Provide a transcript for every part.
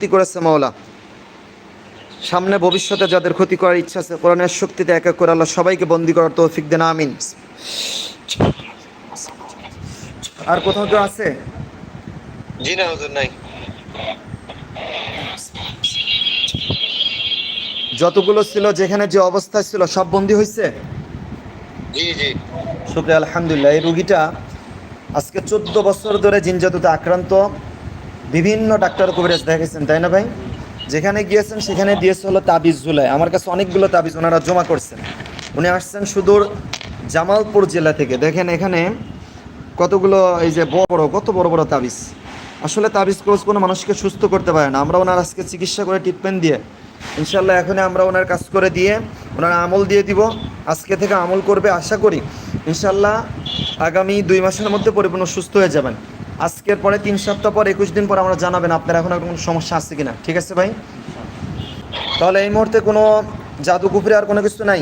ক্ষতি করেছে মাওলা। সামনে ভবিষ্যতে যাদের ক্ষতি করার ইচ্ছা আছে কোরআনের শক্তিতে এক এক করে আল্লাহ সবাইকে বন্দি করার তৌফিক দেন আমিন। আর কোথাও কেউ আছে? জি না হুজুর নাই। যতগুলো ছিল যেখানে যে অবস্থা ছিল সব বন্দি হয়েছে জি জি। শুক্রিয়া আলহামদুলিল্লাহ। এই রুগীটা আজকে চোদ্দ বছর ধরে জিনজাতুতে আক্রান্ত। বিভিন্ন ডাক্তার কবিরাজ দেখেছেন তাই না ভাই? যেখানে গিয়েছেন, সেখানে দিয়েছে হলো তাবিজ জুলাই আমার কাছে অনেকগুলো তাবিজ ওনারা জমা করছেন। উনি আসছেন সুদূর জামালপুর জেলা থেকে। দেখেন এখানে কতগুলো, এই যে বড় বড়, কত বড় বড় তাবিজ। আসলে তাবিজ কোর্স কোনো মানুষকে সুস্থ করতে পারে না। আমরা ওনার আজকে চিকিৎসা করে ট্রিটমেন্ট দিয়ে ইনশাল্লাহ এখনই আমরা ওনার কাজ করে দিয়ে ওনার আমল দিয়ে দিব। আজকে থেকে আমল করবে, আশা করি। ইনশাল্লাহ আগামী দুই মাসের মধ্যে পরিপূর্ণ সুস্থ হয়ে যাবেন। আজকের পরে তিন সপ্তাহ পর একুশ দিন পর আমরা জানাবেন আপনার এখন আর কোনো সমস্যা আছে কিনা। ঠিক আছে ভাই? তাহলে এই মুহূর্তে কোনো জাদু কুফরি আর কোনো কিছু নাই?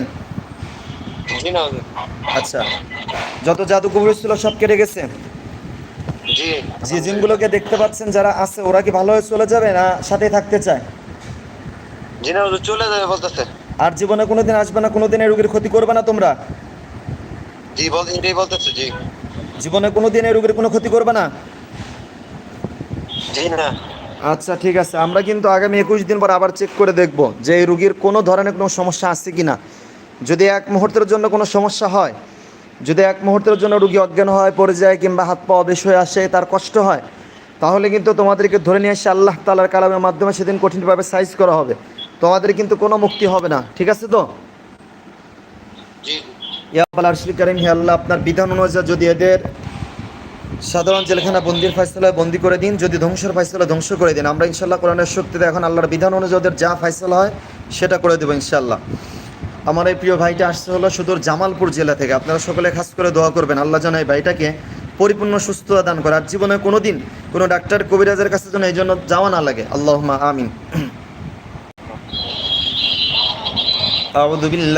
আচ্ছা। যত জাদু কুফরি ছিল সব কেটে গেছে? জি। যে জিনগুলোকে দেখতে পাচ্ছেন যারা আছে ওরা কি ভালো হয়ে চলে যাবে না সাথেই থাকতে চায়? চলে যাবে বলতেছে। আর জীবনে কোনোদিন আসবে না কোনোদিন এই রোগীর ক্ষতি করবে না তোমরা? জি বলতেছে জি। জীবনে কোনোদিন এই রোগীর কোনো ক্ষতি করবে না? আচ্ছা ঠিক আছে। আমরা কিন্তু আগামী একুশ দিন পর আবার চেক করে দেখব যে এই রুগীর কোনো ধরনের কোনো সমস্যা আছে কি না যদি এক মুহূর্তের জন্য কোনো সমস্যা হয় যদি এক মুহূর্তের জন্য রুগী অজ্ঞান হয় পড়ে যায় কিংবা হাত পা অবেশ হয়ে আসে তার কষ্ট হয় তাহলে কিন্তু তোমাদেরকে ধরে নিয়ে এসে আল্লাহ তালার কালামের মাধ্যমে সেদিন কঠিনভাবে সাইজ করা হবে। তোমাদের কিন্তু কোনো মুক্তি হবে না। ঠিক আছে তো? হে আল্লাহ আপনার বিধান অনুযায়ী যদি এদের সাধারণ জেলখানা বন্দির ফয়সলা বন্দি করে দিন, যদি ধ্বংসের ফয়সলা ধ্বংস করে দিন। আমরা ইনশাল্লাহ কোরআনের শক্তিতে এখন আল্লাহর বিধান অনুযায়ী যা ফয়সলা হয়, সেটা করে দেবো ইনশাল্লাহ আমার এই প্রিয় ভাইটা আসছে হলো সুদূর জামালপুর জেলা থেকে। আপনারা সকলে খাস করে দোয়া করবেন। আল্লাহ যেন এই ভাইটাকে পরিপূর্ণ সুস্থতা দান করে। আর জীবনে কোনো দিন কোনো ডাক্তার কবিরাজের কাছে যেন এই জন্য যাওয়া না লাগে। আল্লাহ আমিন। আউযু বিল্লাহ।